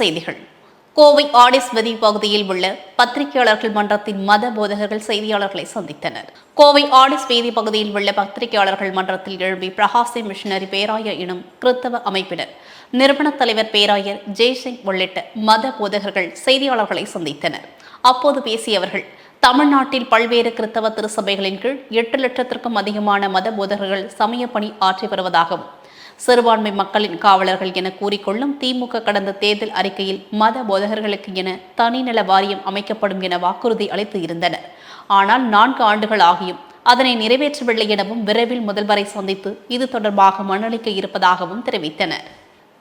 செய்திகள். கோவை ஆடிஸ்வதி பகுதியில் உள்ள பத்திரிகையாளர்கள் மன்றத்தின் மத போதகர்கள் செய்தியாளர்களை சந்தித்தனர். கோவை ஆடிஸ் வீதி பகுதியில் உள்ள பத்திரிகையாளர்கள் மன்றத்தில் எழும்பி பிரகாசி மிஷனரி பேராயர் எனும் கிறித்தவ அமைப்பினர் நிறுவன தலைவர் பேராயர் ஜெய்சிங் உள்ளிட்ட மத போதகர்கள் செய்தியாளர்களை சந்தித்தனர். அப்போது பேசிய அவர்கள் தமிழ்நாட்டில் பல்வேறு கிறித்தவ திருச்சபைகளின் கீழ் எட்டு லட்சத்திற்கும் அதிகமான மத போதகர்கள் சமய பணி ஆற்றி வருவதாகவும் சிறுபான்மை மக்களின் காவலர்கள் என கூறிக்கொள்ளும் திமுக கடந்த தேர்தல் அறிக்கையில் மத போதகர்களுக்கு என தனிநல வாரியம் அமைக்கப்படும் என வாக்குறுதி அளித்து இருந்தனர். ஆனால் நான்கு ஆண்டுகள் ஆகியும் அதனை நிறைவேற்றவில்லை எனவும் விரைவில் முதல்வரை சந்தித்து இது தொடர்பாக மனளிக்க இருப்பதாகவும் தெரிவித்தனர்.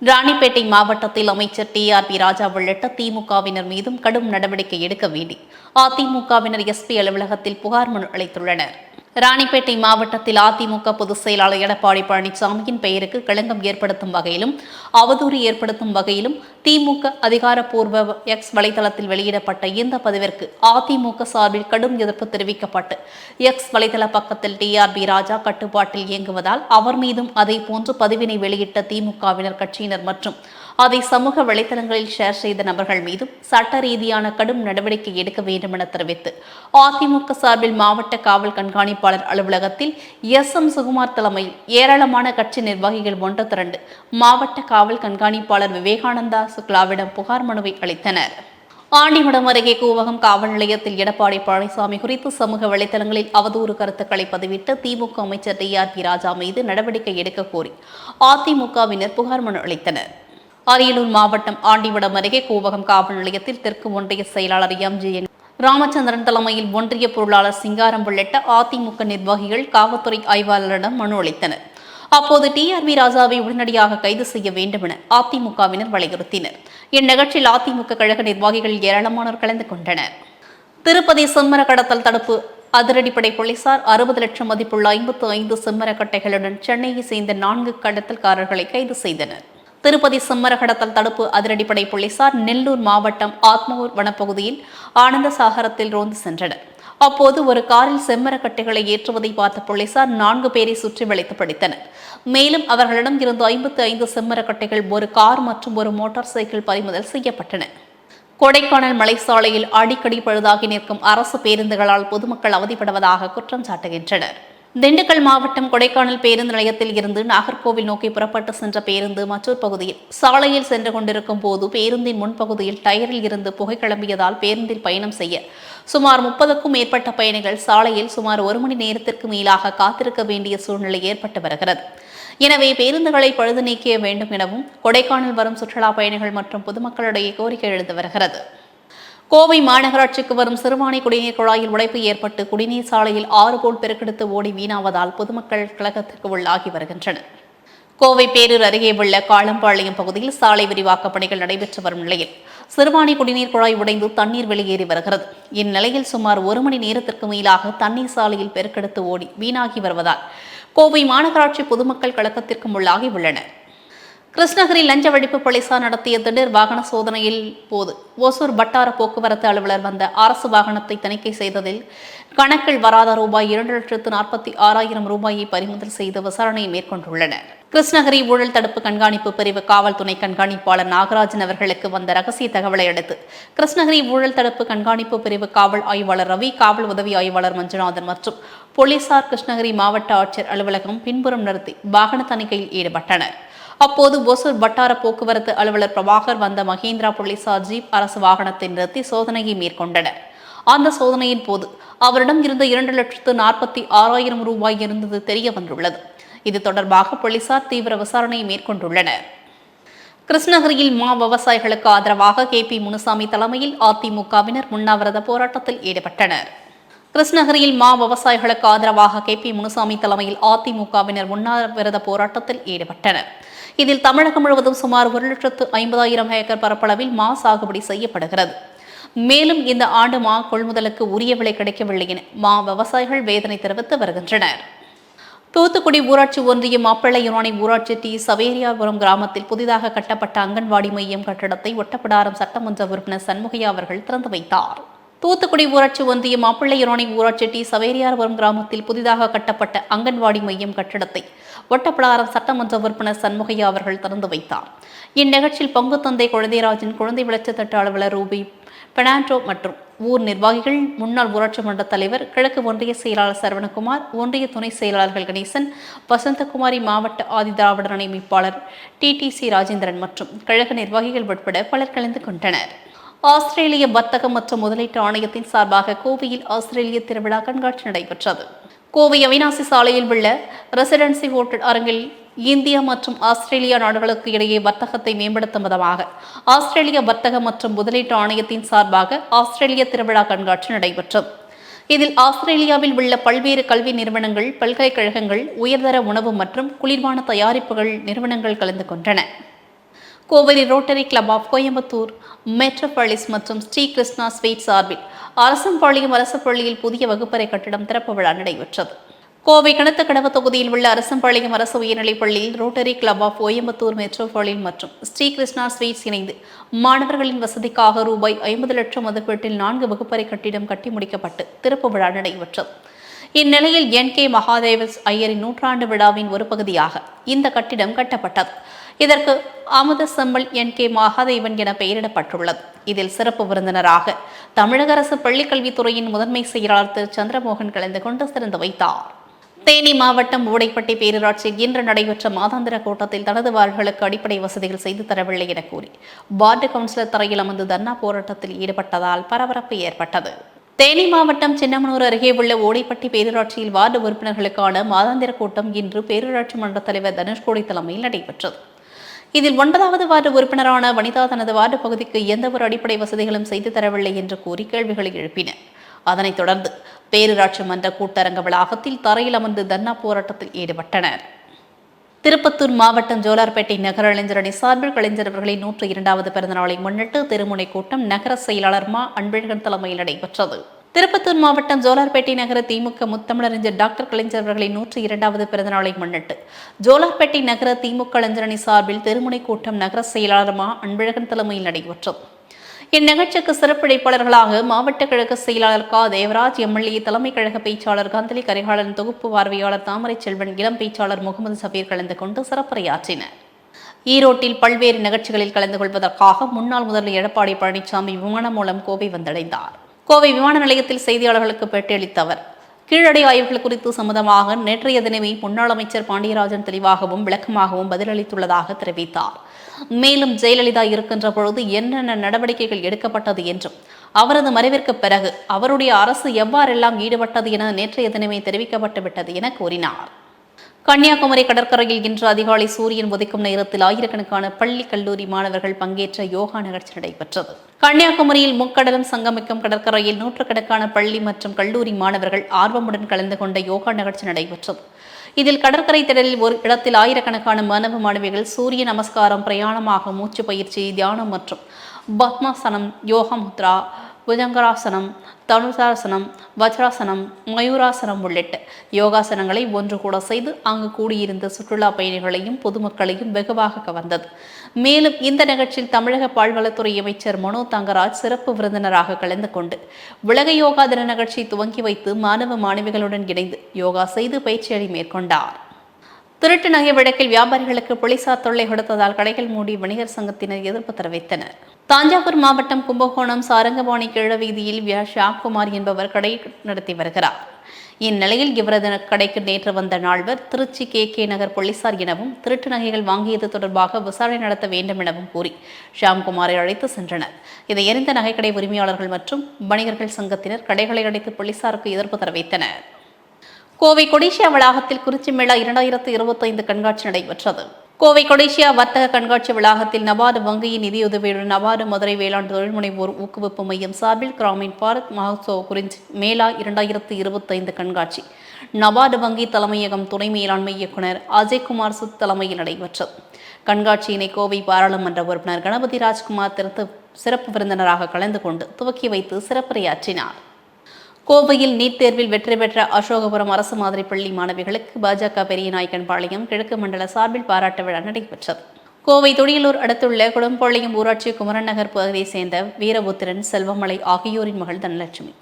ராணிப்பேட்டை மாவட்டத்தில் அமைச்சர் டி ஆர் பி ராஜா உள்ளிட்ட திமுகவினர் மீதும் கடும் நடவடிக்கை எடுக்க வேண்டி அதிமுகவினர் எஸ்பி அலுவலகத்தில் புகார் மனு அளித்துள்ளனர். ராணிப்பேட்டை மாவட்டத்தில் அதிமுக பொதுச் செயலாளர் எடப்பாடி பழனிசாமியின் பெயருக்கு களங்கம் ஏற்படுத்தும் வகையிலும் அவதூறு ஏற்படுத்தும் வகையிலும் திமுக அதிகாரப்பூர்வ எக்ஸ் வலைதளத்தில் வெளியிடப்பட்ட இந்த பதிவிற்கு அதிமுக சார்பில் கடும் எதிர்ப்பு தெரிவிக்கப்பட்டு எக்ஸ் வலைதள பக்கத்தில் டிஆர்பி ராஜா கட்டுப்பாட்டில் இயங்குவதால் அவர் மீதும் அதே போன்று பதிவினை வெளியிட்ட திமுகவினர் கட்சியினர் மற்றும் அதை சமூக வலைதளங்களில் ஷேர் செய்த நபர்கள் மீதும் சட்ட ரீதியான கடும் நடவடிக்கை எடுக்க வேண்டும் என தெரிவித்து அதிமுக சார்பில் மாவட்ட காவல் கண்காணிப்பாளர் அலுவலகத்தில் எஸ் எம் சுகுமார் தலைமையில் ஏராளமான கட்சி நிர்வாகிகள் ஒன்று திரண்டு மாவட்ட காவல் கண்காணிப்பாளர் விவேகானந்தா சுக்லாவிடம் புகார் மனுவை அளித்தனர். ஆண்டிமடம் அருகே கூவகம் காவல் நிலையத்தில் எடப்பாடி பழனிசாமி குறித்து சமூக வலைதளங்களில் அவதூறு கருத்துக்களை பதிவிட்டு திமுக அமைச்சர் டி ஆர் பி ராஜா மீது நடவடிக்கை எடுக்க கோரி அதிமுகவினர் புகார் மனு அளித்தனர். அரியலூர் மாவட்டம் ஆண்டிவடம் அருகே கூவகம் காவல் நிலையத்தில் தெற்கு ஒன்றிய செயலாளர் எம் ஜி என் ராமச்சந்திரன் தலைமையில் ஒன்றிய பொருளாளர் சிங்காரம் உள்ளிட்ட அதிமுக நிர்வாகிகள் காவல்துறை ஆய்வாளரிடம் மனு அளித்தனர். அப்போது டிஆர்பி ராஜாவை உடனடியாக கைது செய்ய வேண்டும் என அதிமுகவினர் வலியுறுத்தினர். இந்நிகழ்ச்சியில் அதிமுக கழக நிர்வாகிகள் ஏராளமானோர் கலந்து கொண்டனர். திருப்பதி செம்மர கடத்தல் தடுப்பு அதிரடிப்படை போலீசார் அறுபது லட்சம் மதிப்புள்ள ஐம்பத்து ஐந்து செம்மர கட்டைகளுடன் சென்னையை சேர்ந்த நான்கு கடத்தல்காரர்களை கைது செய்தனர். திருப்பதி செம்மர கடத்தல் தடுப்பு அதிரடிப்படை போலீசார் நெல்லூர் மாவட்டம் ஆத்மூர் வனப்பகுதியில் ஆனந்தசாகரத்தில் ரோந்து சென்றனர். அப்போது ஒரு காரில் செம்மரக்கட்டைகளை ஏற்றுவதை பார்த்த போலீசார் நான்கு பேரை சுற்றி வளைத்து பிடித்தனர். மேலும் அவர்களிடம் இருந்து ஐம்பத்தி ஐந்து செம்மரக்கட்டைகள் ஒரு கார் மற்றும் ஒரு மோட்டார் சைக்கிள் பறிமுதல் செய்யப்பட்டன. கொடைக்கானல் மலைச்சாலையில் அடிக்கடி பழுதாகி நிற்கும் அரசு பேருந்துகளால் பொதுமக்கள் அவதிப்படுவதாக குற்றம் சாட்டுகின்றனர். திண்டுக்கல் மாவட்டம் கொடைக்கானல் பேருந்து நிலையத்தில் இருந்து நாகர்கோவில் நோக்கி புறப்பட்டு சென்ற பேருந்து மற்றொரு பகுதியில் சாலையில் சென்று கொண்டிருக்கும் போது பேருந்தின் முன்பகுதியில் டயரில் இருந்து புகை கிளம்பியதால் பேருந்தில் பயணம் செய்ய சுமார் முப்பதுக்கும் மேற்பட்ட பயணிகள் சாலையில் சுமார் ஒரு மணி நேரத்திற்கு மேலாக காத்திருக்க வேண்டிய சூழ்நிலை ஏற்பட்டு வருகிறது. எனவே பேருந்துகளை பழுது நீக்கிய வேண்டும் எனவும் கொடைக்கானல் வரும் சுற்றுலா பயணிகள் மற்றும் பொதுமக்களிடையே கோரிக்கை எழுந்து வருகிறது. கோவை மாநகராட்சிக்கு வரும் சிறுவாணி குடிநீர் குழாயில் உடைப்பு ஏற்பட்டு குடிநீர் சாலையில் ஆறு போல் பெருக்கெடுத்து ஓடி வீணாவதால் பொதுமக்கள் கழகத்திற்கு உள்ளாகி வருகின்றனர். கோவை பேரூர் அருகே உள்ள காளம்பாளையம் பகுதியில் சாலை விரிவாக்க பணிகள் நடைபெற்று வரும் நிலையில் சிறுவாணி குடிநீர் குழாய் உடைந்து தண்ணீர் வெளியேறி வருகிறது. இந்நிலையில் சுமார் ஒரு மணி நேரத்திற்கு மேலாக தண்ணீர் சாலையில் பெருக்கெடுத்து ஓடி வீணாகி வருவதால் கோவை மாநகராட்சி பொதுமக்கள் கழகத்திற்கும் உள்ளாகி உள்ளனர். கிருஷ்ணகிரி லஞ்ச ஒழிப்பு போலீசார் நடத்திய திடீர் வாகன சோதனையில் போது ஓசூர் வட்டார போக்குவரத்து அலுவலர் வந்த அரசு வாகனத்தை தணிக்கை செய்ததில் கணக்கில் வராத ரூபாய் இரண்டு லட்சத்து நாற்பத்தி ஆறாயிரம் ரூபாயை பறிமுதல் செய்து விசாரணை மேற்கொண்டுள்ளனர். கிருஷ்ணகிரி ஊழல் தடுப்பு கண்காணிப்பு பிரிவு காவல் துணை கண்காணிப்பாளர் நாகராஜன் அவர்களுக்கு வந்த ரகசிய தகவலை அடுத்து கிருஷ்ணகிரி ஊழல் தடுப்பு கண்காணிப்பு பிரிவு காவல் ஆய்வாளர் ரவி காவல் உதவி ஆய்வாளர் மஞ்சுநாதன் மற்றும் போலீசார் கிருஷ்ணகிரி மாவட்ட ஆட்சியர் அலுவலகம் பின்புறம் நிறுத்தி வாகன தணிக்கையில் ஈடுபட்டனர். அப்போது ஒசூர் வட்டார போக்குவரத்து அலுவலர் பிரபாகர் வந்த மகேந்திரா போலீசார் ஜீப் அரசு வாகனத்தை நிறுத்தி சோதனையை மேற்கொண்டனர். அந்த சோதனையின் போது அவரிடம் இருந்த இரண்டு லட்சத்து நாற்பத்தி ஆறாயிரம் ரூபாய் இருந்தது தெரிய வந்துள்ளது. இது தொடர்பாக போலீசார் தீவிர விசாரணையை மேற்கொண்டுள்ளனர். கிருஷ்ணகிரியில் மா விவசாயிகளுக்கு ஆதரவாக கே பி முனுசாமி தலைமையில் அதிமுகவினர் உண்ணாவிரத போராட்டத்தில் ஈடுபட்டனர். கிருஷ்ணகிரியில் மா விவசாயிகளுக்கு ஆதரவாக கே பி முனுசாமி தலைமையில் அதிமுகவினர் உண்ணாவிரத போராட்டத்தில் ஈடுபட்டனர். இதில் தமிழகம் முழுவதும் சுமார் ஒரு லட்சத்து ஐம்பதாயிரம் ஏக்கர் பரப்பளவில் மா சாகுபடி செய்யப்படுகிறது. மேலும் இந்த ஆண்டு மா கொள்முதலுக்கு உரிய விலை கிடைக்கவில்லை என மா விவசாயிகள் வேதனை தெரிவித்து வருகின்றனர். தூத்துக்குடி ஊராட்சி ஒன்றியம் மாப்பிள்ளை யுனானி ஊராட்சி டி. சவேரியாபுரம் கிராமத்தில் புதிதாக கட்டப்பட்ட அங்கன்வாடி மையம் கட்டடத்தை ஒட்டப்பிடாரம் சட்டமன்ற உறுப்பினர் சண்முகையா அவர்கள் திறந்து வைத்தார். தூத்துக்குடி ஊராட்சி ஒன்றியம் மாப்பிள்ளையரோணை ஊராட்சி டி. சவேரியார்புரம் கிராமத்தில் புதிதாக கட்டப்பட்ட அங்கன்வாடி மையம் கட்டடத்தை ஒட்டப்பிடாரம் சட்டமன்ற உறுப்பினர் சண்முகையா அவர்கள் திறந்து வைத்தார். இந்நிகழ்ச்சியில் பங்கு தந்தை குழந்தைராஜன் குழந்தை விளைச்சல் அலுவலர் ரூபி பெனாண்டோ மற்றும் ஊர் நிர்வாகிகள் முன்னாள் ஊராட்சி மன்ற தலைவர் கிழக்கு ஒன்றிய செயலாளர் சரவணகுமார் ஒன்றிய துணை செயலாளர்கள் கணேசன் வசந்தகுமாரி மாவட்ட ஆதி திராவிடர் அமைப்பாளர் டிடிசி ராஜேந்திரன் மற்றும் கழக நிர்வாகிகள் உட்பட பலர் கலந்து கொண்டனர். ஆஸ்திரேலிய வர்த்தக மற்றும் முதலீட்டு ஆணையத்தின் சார்பாக கோவையில் ஆஸ்திரேலிய திருவிழா கண்காட்சி நடைபெற்றது. கோவை அவினாசி சாலையில் உள்ள ரெசிடென்சி ஹோட்டல் அரங்கில் இந்தியா மற்றும் ஆஸ்திரேலியா நாடுகளுக்கு இடையே வர்த்தகத்தை மேம்படுத்தும் விதமாக ஆஸ்திரேலிய வர்த்தக மற்றும் முதலீட்டு ஆணையத்தின் சார்பாக ஆஸ்திரேலிய திருவிழா கண்காட்சி நடைபெற்றது. இதில் ஆஸ்திரேலியாவில் உள்ள பல்வேறு கல்வி நிறுவனங்கள் பல்கலைக்கழகங்கள் உயர்தர உணவு மற்றும் குளிர்பான தயாரிப்புகள் நிறுவனங்கள் கலந்து கொண்டன. Kovai rotary club of Coimbatore metropolis மற்றும் ஸ்ரீ கிருஷ்ணா ஸ்வீட் சார்பில் அரசம்பாளையம் அரசு பள்ளியில் புதிய வகுப்பறை கட்டிடம் திறப்பு விழா நடைபெற்றது. கோவை கிணத்துக்கடவு தொகுதியில் உள்ள அரசம்பாளையம் அரசு உயர்நிலைப் பள்ளியில் ரோட்டரி கிளப் ஆஃப் கோயம்புத்தூர் மெட்ரோபாலின் மற்றும் ஸ்ரீ கிருஷ்ணா ஸ்வீட்ஸ் இணைந்து மாணவர்களின் வசதிக்காக ரூபாய் ஐம்பது லட்சம் மதிப்பீட்டில் நான்கு வகுப்பறை கட்டிடம் கட்டி முடிக்கப்பட்டு திறப்பு விழா நடைபெற்றது. இந்நிலையில் என் கே மகாதேவஸ் ஐயரின் நூற்றாண்டு விழாவின் ஒரு பகுதியாக இந்த கட்டிடம் கட்டப்பட்டது. இதற்கு அமுத செம்மல் என் கே மகாதேவன் என பெயரிடப்பட்டுள்ளது. இதில் சிறப்பு விருந்தினராக தமிழக அரசு பள்ளிக்கல்வித்துறையின் முதன்மை செயலாளர் திரு. சந்திரமோகன் கலந்து கொண்டு சிறந்து வைத்தார். தேனி மாவட்டம் ஊடைப்பட்டி பேரூராட்சியில் இன்று நடைபெற்ற மாதாந்திர கூட்டத்தில் தனது வார்களுக்கு அடிப்படை வசதிகள் செய்து தரவில்லை என கூறி வார்டு கவுன்சிலர் தரையில் அமர்ந்து தர்ணா போராட்டத்தில் ஈடுபட்டதால் பரபரப்பு ஏற்பட்டது. தேனி மாவட்டம் சின்னமனூர் அருகே உள்ள ஓடைப்பட்டி பேரூராட்சியில் வார்டு உறுப்பினர்களுக்கான மாதாந்திர கூட்டம் இன்று பேரூராட்சி மன்ற தலைவர் தனுஷ்கோடி தலைமையில் நடைபெற்றது. இதில் ஒன்பதாவது வார்டு உறுப்பினரான வனிதா தனது வார்டு பகுதிக்கு எந்த ஒரு அடிப்படை வசதிகளும் செய்து தரவில்லை என்று கூறி கேள்விகளை எழுப்பின அதனைத் தொடர்ந்து பேரூராட்சி மன்ற கூட்டரங்க வளாகத்தில் தரையில் அமர்ந்து தர்ணா போராட்டத்தில் ஈடுபட்டனர். திருப்பத்தூர் மாவட்டம் ஜோலார்பேட்டை நகர இளைஞரணி சார்பில் கலைஞரவர்களின் நூற்று இரண்டாவது பிறந்தநாளை முன்னிட்டு திருமுனை கூட்டம் நகர செயலாளர் மா அன்பழகன் தலைமையில் நடைபெற்றது. திருப்பத்தூர் மாவட்டம் ஜோலார்பேட்டை நகர திமுக முத்தமிழறிஞர் டாக்டர் கலைஞர் அவர்களின் நூற்றி இரண்டாவது பிறந்தநாளை முன்னிட்டு ஜோலார்பேட்டை நகர திமுக இளைஞரணி சார்பில் திருமுனை கூட்டம் நகர செயலாளர் மா. அன்பழகன் தலைமையில் நடைபெற்றது. இந்நிகழ்ச்சிக்கு சிறப்பிழைப்பாளர்களாக மாவட்ட கழக செயலாளர் கா. தேவராஜ் எம்எல்ஏ தலைமை கழக பேச்சாளர் காந்தலி கரிகாலன் தொகுப்பு பார்வையாளர் தாமரை செல்வன் இளம் பேச்சாளர் முகமது சபீர் கலந்து கொண்டு சிறப்புரையாற்றினர். ஈரோட்டில் பல்வேறு நிகழ்ச்சிகளில் கலந்து கொள்வதற்காக முன்னாள் முதல்வர் எடப்பாடி பழனிசாமி விமானம் மூலம் கோவை வந்தடைந்தார். கோவை விமான நிலையத்தில் செய்தியாளர்களுக்கு பேட்டியளித்த அவர் கீழடை ஆய்வுகள் குறித்து சம்மதமாக நேற்றைய தினமே முன்னாள் அமைச்சர் பாண்டியராஜன் தெளிவாகவும் விளக்கமாகவும் பதிலளித்துள்ளதாக தெரிவித்தார். மேலும் ஜெயலலிதா இருக்கின்ற பொழுது என்னென்ன நடவடிக்கைகள் எடுக்கப்பட்டது என்றும் அவரது மறைவிற்கு பிறகு அவருடைய அரசு எவ்வாறெல்லாம் ஈடுபட்டது என நேற்றைய தினமே தெரிவிக்கப்பட்டு விட்டது என கூறினார். கன்னியாகுமரி கடற்கரையில் இன்று அதிகாலை சூரியன் உதிக்கும் நேரத்தில் ஆயிரக்கணக்கான பள்ளி கல்லூரி மாணவர்கள் பங்கேற்ற யோகா நிகழ்ச்சி நடைபெற்றது. கன்னியாகுமரியில் முக்கடலும் சங்கமிக்கும் கடற்கரையில் நூற்றுக்கணக்கான பள்ளி மற்றும் கல்லூரி மாணவர்கள் ஆர்வமுடன் கலந்து கொண்ட யோகா நிகழ்ச்சி நடைபெற்றது. இதில் கடற்கரை திடலில் ஒரு இடத்தில் ஆயிரக்கணக்கான மாணவ மாணவிகள் சூரிய நமஸ்காரம் பிரயாணமாக மூச்சு பயிற்சி தியானம் மற்றும் பத்மாசனம் யோகா முத்ரா புஜங்கராசனம் தனுசாசனம் வஜ்ராசனம் மயூராசனம் உள்ளிட்ட யோகாசனங்களை ஒன்று கூட செய்து அங்கு கூடியிருந்த சுற்றுலா பயணிகளையும் பொதுமக்களையும் வெகுவாக கவர்ந்தது. மேலும் இந்த நிகழ்ச்சியில் தமிழக பால்வளத்துறை அமைச்சர் மனோ தங்கராஜ் சிறப்பு விருந்தினராக கலந்து கொண்டு உலக யோகா தின நிகழ்ச்சி துவங்கி வைத்து மாணவ மாணவிகளுடன் இணைந்து யோகா செய்து பயிற்சியளி மேற்கொண்டார். திருட்டு நகை வழக்கில் வியாபாரிகளுக்கு போலீசார் தொல்லை கொடுத்ததால் கடைகள் மூடி வணிகர் சங்கத்தினர் எதிர்ப்பு தெரிவித்தனர். தஞ்சாவூர் மாவட்டம் கும்பகோணம் சாரங்கபாணி கிழ வீதியில் வியா ஷாம்குமார் என்பவர் கடை நடத்தி வருகிறார். இந்நிலையில் இவரது கடைக்கு நேற்று வந்த நால்வர் திருச்சி கே. கே. நகர் போலீசார் எனவும் திருட்டு நகைகள் வாங்கியது தொடர்பாக விசாரணை நடத்த வேண்டும் எனவும் கூறி ஷாம்குமாரை அழைத்து சென்றனர். இதை எரிந்த நகைக்கடை உரிமையாளர்கள் மற்றும் வணிகர்கள் சங்கத்தினர் கடைகளை அடைத்து போலீசாருக்கு எதிர்ப்பு தெரிவித்தனர். கோவை கொடிசியா வளாகத்தில் குறிச்சி மேளா இரண்டாயிரத்து இருபத்தைந்து கண்காட்சி நடைபெற்றது. கோவை கொடைசியா வர்த்தக கண்காட்சி வளாகத்தில் நபார்டு வங்கியின் நிதியுதவியுடன் நபார்டு மதுரை வேளாண் தொழில்முனைவோர் ஊக்குவிப்பு மையம் சார்பில் கிராமின் பாரத் மகோத்சவ் குறிஞ்சி மேலா இரண்டாயிரத்து இருபத்தைந்து கண்காட்சி. நபார்டு வங்கி தலைமையகம் துணை மேலாண்மை இயக்குனர் அஜய்குமார் சுத் தலைமையில் நடைபெற்றது. கண்காட்சியினை கோவை பாராளுமன்ற உறுப்பினர் கணபதி ராஜ்குமார் திருத்த சிறப்பு விருந்தினராக கலந்து கொண்டு துவக்கி வைத்து சிறப்புரையாற்றினார். கோவையில் நீட் தேர்வில் வெற்றி பெற்ற அசோகபுரம் அரசு மாதிரி பள்ளி மாணவிகளுக்கு பாஜக பெரியநாயக்கன்பாளையம் கிழக்கு மண்டல சார்பில் பாராட்டு விழா நடைபெற்றது. கோவை தொடியலூர் அடுத்துள்ள குடம்பாளையம் ஊராட்சி குமரன் நகர் பகுதியைச் சேர்ந்த வீரபுத்திரன் செல்வமலை ஆகியோரின் மகள் தனலட்சுமி.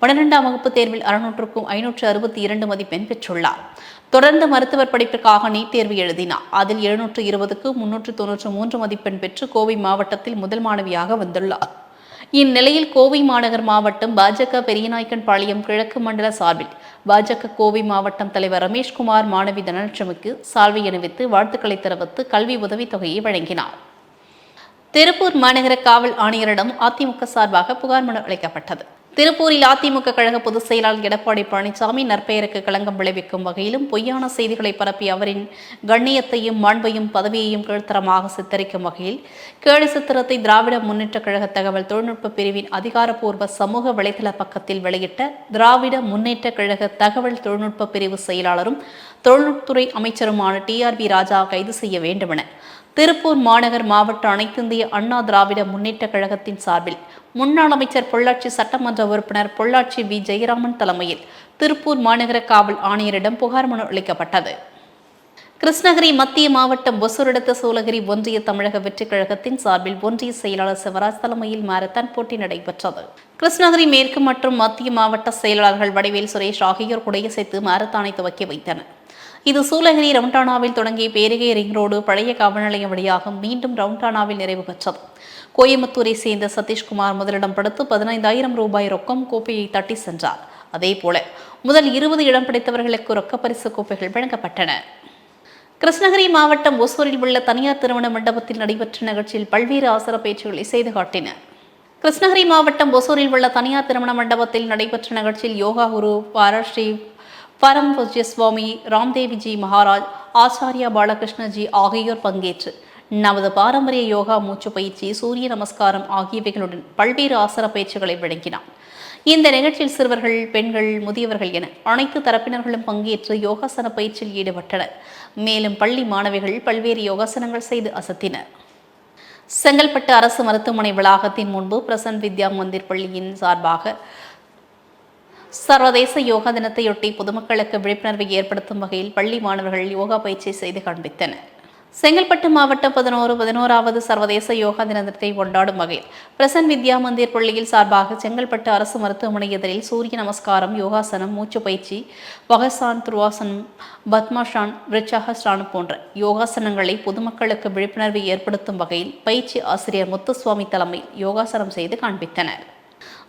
பன்னிரெண்டாம் வகுப்பு தேர்வில் அறுநூற்றுக்கும் ஐநூற்று அறுபத்தி இரண்டு மதிப்பெண் பெற்றுள்ளார். தொடர்ந்து மருத்துவர் படிப்பிற்காக நீட் தேர்வு எழுதினார். அதில் எழுநூற்று இருபதுக்கு முன்னூற்று தொன்னூற்று மூன்று மதிப்பெண் பெற்று கோவை மாவட்டத்தில் முதல் மாணவியாக வந்துள்ளார். இந்நிலையில் கோவை மாநகர் மாவட்டம் பாஜக பெரியநாயக்கன்பாளையம் கிழக்கு மண்டல சார்பில் பாஜக கோவை மாவட்டம் தலைவர் ரமேஷ்குமார் மாணவி தனலட்சுமிக்கு சால்வை அணிவித்து வாழ்த்துக்களை தெரிவித்து கல்வி உதவித்தொகையை வழங்கினார். திருப்பூர் மாநகர காவல் ஆணையரிடம் அதிமுக சார்பாக புகார் மனு அளிக்கப்பட்டது. திருப்பூரில் அதிமுக கழக பொதுச் செயலாளர் எடப்பாடி பழனிசாமி நற்பெயருக்கு களங்கம் விளைவிக்கும் வகையிலும் பொய்யான செய்திகளை பரப்பி அவரின் கண்ணியத்தையும் மாண்பையும் பதவியையும் கீழ்த்தரமாக சித்தரிக்கும் வகையில் கேலி சித்திரத்தை திராவிட முன்னேற்ற கழக தகவல் தொழில்நுட்ப பிரிவின் அதிகாரப்பூர்வ சமூக வலைதள பக்கத்தில் வெளியிட்ட திராவிட முன்னேற்ற கழக தகவல் தொழில்நுட்ப பிரிவு செயலாளரும் தொழில்நுட்பத்துறை அமைச்சருமான டிஆர்பி ராஜா கைது செய்ய வேண்டுமென திருப்பூர் மாநகர் மாவட்ட அனைத்திந்திய அண்ணா திராவிட முன்னேற்ற கழகத்தின் சார்பில் முன்னாள் அமைச்சர் பொள்ளாச்சி சட்டமன்ற உறுப்பினர் பொள்ளாச்சி வி. ஜெயராமன் தலைமையில் திருப்பூர் மாநகர காவல் ஆணையரிடம் புகார் மனு அளிக்கப்பட்டது. கிருஷ்ணகிரி மத்திய மாவட்டம் ஒசூரடுத்த சூலகிரி ஒன்றிய தமிழக வெற்றிக் கழகத்தின் சார்பில் ஒன்றிய செயலாளர் சிவராஜ் தலைமையில் மாரத்தான் போட்டி நடைபெற்றது. கிருஷ்ணகிரி மேற்கு மற்றும் மத்திய மாவட்ட செயலாளர்கள் வடிவேல் சுரேஷ் ஆகியோர் குடையசைத்து மாரத்தானை துவக்கி வைத்தனர். இது சூலகிரி ரவுண்டானாவில் தொடங்கிய பேரிகை ரிங் ரோடு பழைய காவல் நிலையம் வழியாக மீண்டும் ரவுண்டானாவில் நிறைவு பெற்றது. கோயம்புத்தூரை சேர்ந்த சதீஷ்குமார் முதலிடம் படுத்து பதினைந்தாயிரம் ரூபாய் ரொக்கம் கோப்பையை தட்டி சென்றார். அதேபோல முதல் இருபது இடம் பிடித்தவர்களுக்கு ரொக்க பரிசு கோப்பைகள் வழங்கப்பட்டன. கிருஷ்ணகிரி மாவட்டம் ஒசூரில் உள்ள தனியார் திருமண மண்டபத்தில் நடைபெற்ற நிகழ்ச்சியில் பல்வேறு அவசர பேச்சுகளை செய்து காட்டினர். கிருஷ்ணகிரி மாவட்டம் ஒசூரில் உள்ள தனியார் திருமண மண்டபத்தில் நடைபெற்ற நிகழ்ச்சியில் யோகா குரு பாரஸ்ரீ பரம் பூஜ்ய சுவாமி ராம்தேவிஜி மகாராஜ் ஆச்சாரியா பாலகிருஷ்ணஜி ஆகியோர் பங்கேற்று நமது பாரம்பரிய யோகா மூச்சு பயிற்சி சூரிய நமஸ்காரம் ஆகியவைகளுடன் பல்வேறு ஆசர பயிற்சிகளை வழங்கினார். இந்த நிகழ்ச்சியில் சிறுவர்கள் பெண்கள் முதியவர்கள் என அனைத்து தரப்பினர்களும் பங்கேற்று யோகாசன பயிற்சியில் ஈடுபட்டனர். மேலும் பள்ளி மாணவிகள் பல்வேறு யோகாசனங்கள் செய்து அசத்தினர். செங்கல்பட்டு அரசு மருத்துவமனை வளாகத்தின் முன்பு பிரசன்ட் வித்யா மந்திர் பள்ளியின் சார்பாக சர்வதேச யோகா தினத்தையொட்டி பொதுமக்களுக்கு விழிப்புணர்வை ஏற்படுத்தும் வகையில் பள்ளி மாணவர்கள் யோகா பயிற்சி செய்து காண்பித்தனர். செங்கல்பட்டு மாவட்டம் பதினோரு பதினோராவது சர்வதேச யோகா தினத்தை கொண்டாடும் வகையில் பிரசன் வித்யா மந்திர் பள்ளியில் சார்பாக செங்கல்பட்டு அரசு மருத்துவமனை எதிரில் சூரிய நமஸ்காரம் யோகாசனம் மூச்சு பயிற்சி வகசான் துருவாசனம் பத்மாஷான் விருச்சகஸ்டானம் போன்ற யோகாசனங்களை பொதுமக்களுக்கு விழிப்புணர்வை ஏற்படுத்தும் வகையில் பயிற்சி ஆசிரியர் முத்துசுவாமி தலைமையில் யோகாசனம் செய்து காண்பித்தனர்.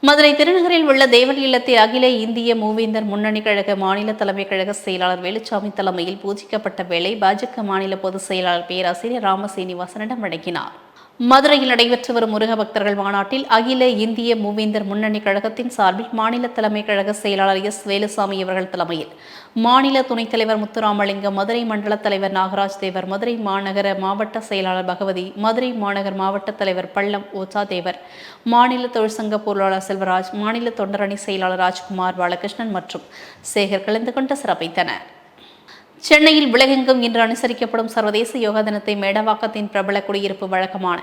மதுரை திருநகரில் உள்ள தேவன் இல்லத்தில் அகில இந்திய மூவேந்தர் முன்னணி கழக மாநில தலைமை கழக செயலாளர் வேலுச்சாமி தலைமையில் பூஜிக்கப்பட்ட வேளை பாஜக மாநில பொதுச் செயலாளர் பேராசிரியர் ராமசீனிவாசனிடம் வழங்கினார். மதுரையில் நடைபெற்று வரும் முருக பக்தர்கள் மாநாட்டில் அகில இந்திய மூவேந்தர் முன்னணி கழகத்தின் சார்பில் மாநில தலைமை கழக செயலாளர் எஸ் வேலுசாமி அவர்கள் தலைமையில். மாநில துணைத் தலைவர் முத்துராமலிங்கம் மதுரை மண்டல தலைவர் நாகராஜ் தேவர் மதுரை மாநகர மாவட்ட செயலாளர் பகவதி மதுரை மாநகர் மாவட்ட தலைவர் பள்ளம் ஓச்சா தேவர் மாநில தொழிற்சங்க பொருளாளர் செல்வராஜ் மாநில தொண்டரணி செயலாளர் ராஜ்குமார் பாலகிருஷ்ணன் மற்றும் சேகர் கலந்து கொண்டு சிறப்பித்தனர் சென்னையில் உலகெங்கும் இன்று அனுசரிக்கப்படும் சர்வதேச யோகா தினத்தை மேடவாக்கத்தின் பிரபல குடியிருப்பு வழக்கமான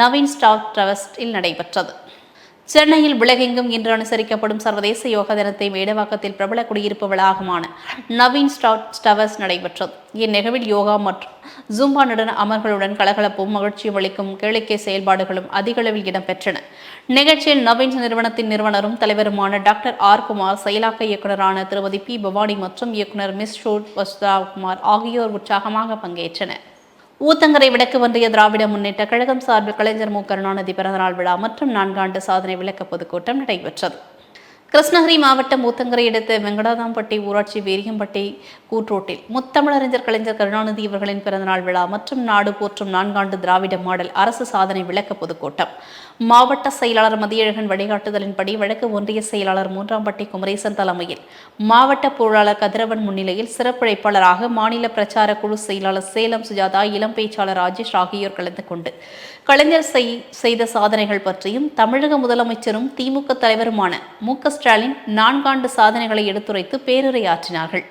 நவீன் ஸ்டாக் ட்ரஸ்டில் நடைபெற்றது. சென்னையில் உலகெங்கும் இன்று அனுசரிக்கப்படும் சர்வதேச யோகா தினத்தை மேடவாக்கத்தில் பிரபல குடியிருப்பு வளாகமான நவீன் ஸ்டாட் ஸ்டவர்ஸ் நடைபெற்றது. இந்நிகழ்வில் யோகா மற்றும் ஜூம்பா நடன அமர்களுடன் கலகலப்பும் மகிழ்ச்சியும் அளிக்கும் கேளிக்கை செயல்பாடுகளும் அதிகளவில் இடம்பெற்றன. நிகழ்ச்சியில் நவீன் நிறுவனத்தின் நிறுவனரும் தலைவருமான டாக்டர் ஆர் குமார் செயலாக்க இயக்குநரான திருமதி பி பவானி மற்றும் இயக்குனர் மிஸ் ஷோட் வசுதா குமார் ஆகியோர் உற்சாகமாக பங்கேற்றனர். ஊத்தங்கரை விளக்கு ஒன்றிய திராவிட முன்னேற்ற கழகம் சார்பில் கலைஞர் மு கருணாநிதி பிறந்தநாள் விழா மற்றும் நான்காண்டு சாதனை விளக்க பொதுக்கூட்டம் நடைபெற்றது. கிருஷ்ணகிரி மாவட்டம் ஊத்தங்கரை அடுத்த வெங்கடாதாம்பட்டி ஊராட்சி வேரியம்பட்டி கூற்றோட்டில் முத்தமிழறிஞர் கலைஞர் கருணாநிதி இவர்களின் பிறந்தநாள் விழா மற்றும் நாடு போற்றும் நான்காண்டு திராவிட மாடல் அரசு சாதனை விளக்க பொதுக்கூட்டம். மாவட்ட செயலாளர் மதியழகன் வழிகாட்டுதலின்படி வழக்கு ஒன்றிய செயலாளர் மூன்றாம்பட்டி குமரேசன் தலைமையில் மாவட்ட பொருளாளர் கதிரவன் முன்னிலையில் சிறப்புழைப்பாளராக மாநில பிரச்சார குழு செயலாளர் சேலம் சுஜாதா இளம் பேச்சாளர் ராஜேஷ் ஆகியோர் கலந்து கொண்டு கலைஞர் செய்த சாதனைகள் பற்றியும் தமிழக முதலமைச்சரும் திமுக தலைவருமான மு ஸ்டாலின் நான்காண்டு சாதனைகளை எடுத்துரைத்து பேருரையாற்றினார்கள்.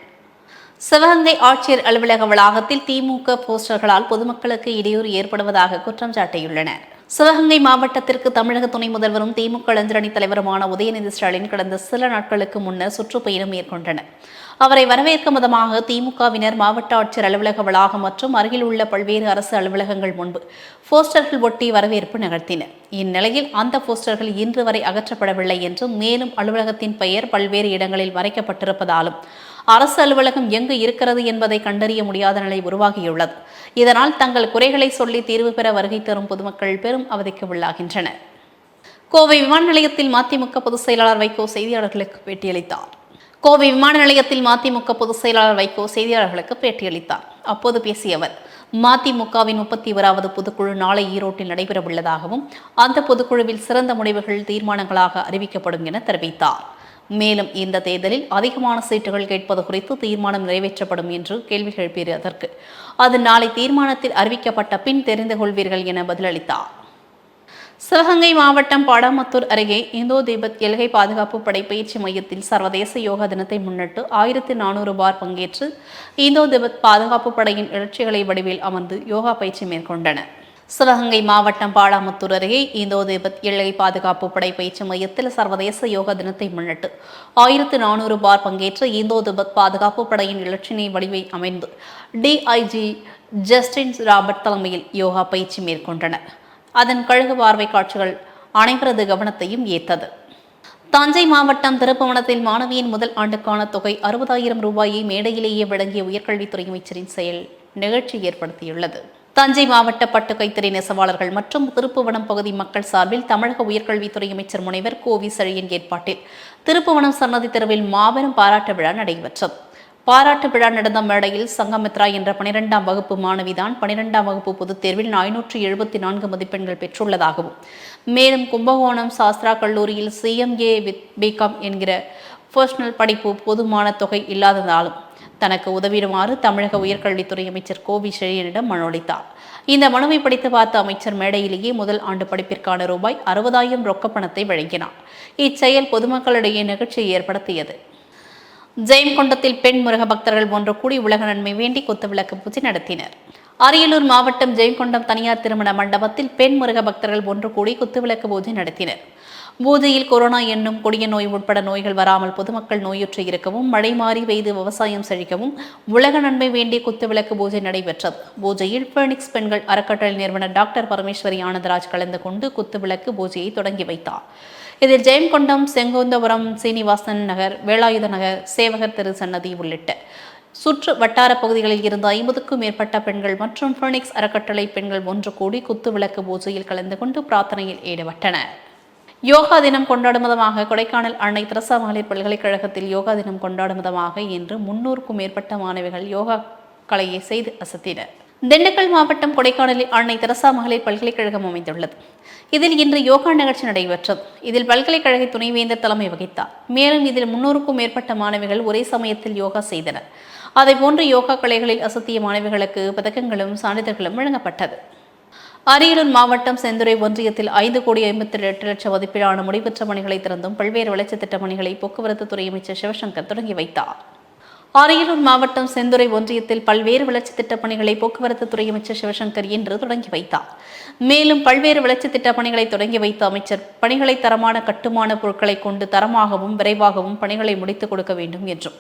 சிவகங்கை ஆட்சியர் அலுவலக வளாகத்தில் திமுக போஸ்டர்களால் பொதுமக்களுக்கு இடையூறு ஏற்படுவதாக குற்றம் சாட்டியுள்ளனர். சிவகங்கை மாவட்டத்திற்கு தமிழக துணை முதல்வரும் திமுக இளைஞரணி தலைவருமான உதயநிதி ஸ்டாலின் கடந்த சில நாட்களுக்கு முன்னர் சுற்றுப்பயணம் மேற்கொண்டனர். அவரை வரவேற்கும் விதமாக திமுகவினர் மாவட்ட ஆட்சியர் அலுவலக வளாகம் மற்றும் அருகில் உள்ள பல்வேறு அரசு அலுவலகங்கள் முன்பு போஸ்டர்கள் ஒட்டி வரவேற்பு நிகழ்த்தினர். இந்நிலையில் அந்த போஸ்டர்கள் இன்று வரை அகற்றப்படவில்லை என்றும் மேலும் அலுவலகத்தின் பெயர் பல்வேறு இடங்களில் மறைக்கப்பட்டிருப்பதாலும் அரசு அலுவலகம் எங்கு இருக்கிறது என்பதை கண்டறிய முடியாத நிலை உருவாகியுள்ளது. இதனால் தங்கள் குறைகளை சொல்லி தீர்வு பெற வருகை தரும் பொதுமக்கள் பெரும் அவதிக்கு உள்ளாகின்றனர் கோவை விமான நிலையத்தில் மதிமுக பொதுச் செயலாளர் வைகோ செய்தியாளர்களுக்கு பேட்டியளித்தார். கோவை விமான நிலையத்தில் மதிமுக பொதுச் செயலாளர் வைகோ செய்தியாளர்களுக்கு பேட்டியளித்தார். அப்போது பேசிய அவர் மதிமுகவின் முப்பத்தி ஓராவது பொதுக்குழு நாளை ஈரோட்டில் நடைபெறவுள்ளதாகவும் அந்த பொதுக்குழுவில் சிறந்த முடிவுகள் தீர்மானங்களாக அறிவிக்கப்படும் என தெரிவித்தார். மேலும் இந்த தேர்தலில் அதிகமான சீட்டுகள் கேட்பது குறித்து தீர்மானம் நிறைவேற்றப்படும் என்று கேள்வி எழுப்பியதற்கு அது நாளை தீர்மானத்தில் அறிவிக்கப்பட்ட பின் தெரிந்து கொள்வீர்கள் என பதிலளித்தார். சிவகங்கை மாவட்டம் பாடாமத்தூர் அருகே இந்தோ தீபத் எல்கை பாதுகாப்பு படை பயிற்சி மையத்தில் சர்வதேச யோகா தினத்தை முன்னிட்டு ஆயிரத்தி நானூறு பார் பங்கேற்று இந்தோ திபெத் பாதுகாப்பு படையின் எழுச்சிகளை வடிவில் அமர்ந்து யோகா பயிற்சி மேற்கொண்டனர். சிவகங்கை மாவட்டம் பாலாமுத்தூர் அருகே இந்தோதேபத் எல்லை பாதுகாப்பு படை பயிற்சி மையத்தில் சர்வதேச யோகா தினத்தை முன்னிட்டு ஆயிரத்து நானூறு பார் பங்கேற்ற இந்தோதிபத் பாதுகாப்பு படையின் இலட்சினை வடிவை அமைந்து டிஐஜி ஜஸ்டின் ராபர்ட் தலைமையில் யோகா பயிற்சி மேற்கொண்டனர் அதன் கழுகு பார்வை காட்சிகள் அனைவரது கவனத்தையும் ஈர்த்தது. தஞ்சை மாவட்டம் திருப்புவனத்தில் மாணவியின் முதல் ஆண்டுக்கான தொகை அறுபதாயிரம் ரூபாயை மேடையிலேயே வழங்கிய உயர்கல்வித்துறை அமைச்சரின் செயல் நிகழ்ச்சி ஏற்படுத்தியுள்ளது. தஞ்சை மாவட்ட பட்டு கைத்தறி நெசவாளர்கள் மற்றும் திருப்புவனம் பகுதி மக்கள் சார்பில் தமிழக உயர்கல்வித்துறை அமைச்சர் முனைவர் கோவி செழியன் ஏற்பாட்டில் திருப்புவனம் சன்னதி தெருவில் மாபெரும் பாராட்டு விழா நடைபெற்றது. பாராட்டு விழா நடந்த மேடையில் சங்கமித்ரா என்ற பனிரெண்டாம் வகுப்பு மாணவிதான் பனிரெண்டாம் வகுப்பு பொதுத் தேர்வில் ஐநூற்று எழுபத்தி நான்கு மதிப்பெண்கள் பெற்றுள்ளதாகவும் மேலும் கும்பகோணம் சாஸ்திரா கல்லூரியில் சிஎம்ஏ வித் பிகாம் என்கிற பர்சனல் படிப்பு பொதுமான தொகை இல்லாததாலும் தனக்கு உதவிடுமாறு தமிழக உயர்கல்வித்துறை அமைச்சர் கோவி செழியனிடம் மனு அளித்தார். இந்த மனுவை படித்து பார்த்த அமைச்சர் மேடையிலேயே முதல் ஆண்டு படிப்பிற்கான ரூபாய் அறுபதாயிரம் ரொக்கப்பணத்தை வழங்கினார். இச்செயல் பொதுமக்களிடையே நிகழ்ச்சியை ஏற்படுத்தியது. ஜெயங்கொண்டத்தில் பெண் முருக பக்தர்கள் ஒன்று கூடி உலக நன்மை வேண்டி குத்துவிளக்கு பூஜை நடத்தினர். அரியலூர் மாவட்டம் ஜெயங்கொண்டம் தனியார் திருமண மண்டபத்தில் பெண் முருக பக்தர்கள் ஒன்று கூடி குத்துவிளக்கு பூஜை நடத்தினர். பூஜையில் கொரோனா என்னும் கொடிய நோய் உட்பட நோய்கள் வராமல் பொதுமக்கள் நோயுற்று இருக்கவும் மழை மாறி பெய்து விவசாயம் செழிக்கவும் உலக நன்மை வேண்டிய குத்துவிளக்கு பூஜை நடைபெற்றது. பூஜையில் பெர்னிக்ஸ் பெண்கள் அறக்கட்டளை நிறுவனர் டாக்டர் பரமேஸ்வரி ஆனந்தராஜ் கலந்து கொண்டு குத்துவிளக்கு பூஜையை தொடங்கி வைத்தார். இதில் ஜெயங்கொண்டம் செங்கோந்தபுரம் சீனிவாசன் நகர் வேலாயுத நகர் சேவகர் திரு சன்னதி உள்ளிட்ட சுற்று வட்டார பகுதிகளில் இருந்து ஐம்பதுக்கும் மேற்பட்ட பெண்கள் மற்றும் ஃபோனிக்ஸ் அறக்கட்டளை பெண்கள் ஒன்று கூடி குத்து விளக்கு பூஜையில் கலந்து கொண்டு பிரார்த்தனையில் ஈடுபட்டனர். யோகா தினம் கொண்டாடும் விதமாக கொடைக்கானல் அன்னை திரசா மகளிர் பல்கலைக்கழகத்தில் யோகா தினம் கொண்டாடும் விதமாக இன்று முன்னூறுக்கும் மேற்பட்ட மாணவிகள் யோகா கலையை செய்து அசத்தினர். திண்டுக்கல் மாவட்டம் கொடைக்கானலில் அன்னை தெரசா மகளிர் பல்கலைக்கழகம் அமைந்துள்ளது. இதில் இன்று யோகா நிகழ்ச்சி நடைபெற்றது. இதில் பல்கலைக்கழக துணைவேந்தர் தலைமை வகித்தார். மேலும் இதில் முன்னூறுக்கும் மேற்பட்ட மாணவிகள் ஒரே சமயத்தில் யோகா செய்தனர். போன்று யோகா கலைகளில் அசத்திய மாணவிகளுக்கு பதக்கங்களும் சான்றிதழ்களும் வழங்கப்பட்டது. அரியலூர் மாவட்டம் செந்துறை ஒன்றியத்தில் ஐந்து கோடி ஐம்பத்தி எட்டு லட்சம் மதிப்பிலான முடிவுற்ற பணிகளை திறந்தும் பல்வேறு வளர்ச்சித் திட்ட பணிகளை போக்குவரத்து துறை அமைச்சர் சிவசங்கர் தொடங்கி வைத்தார். அரியலூர் மாவட்டம் செந்துறை ஒன்றியத்தில் பல்வேறு வளர்ச்சித் திட்டப் பணிகளை போக்குவரத்து துறை அமைச்சர் சிவசங்கர் இன்று தொடங்கி வைத்தார். மேலும் பல்வேறு வளர்ச்சித் திட்டப் பணிகளை தொடங்கி வைத்த அமைச்சர் பணிகளை தரமான கட்டுமான பொருட்களை கொண்டு தரமாகவும் விரைவாகவும் பணிகளை முடித்துக் கொடுக்க வேண்டும் என்றும்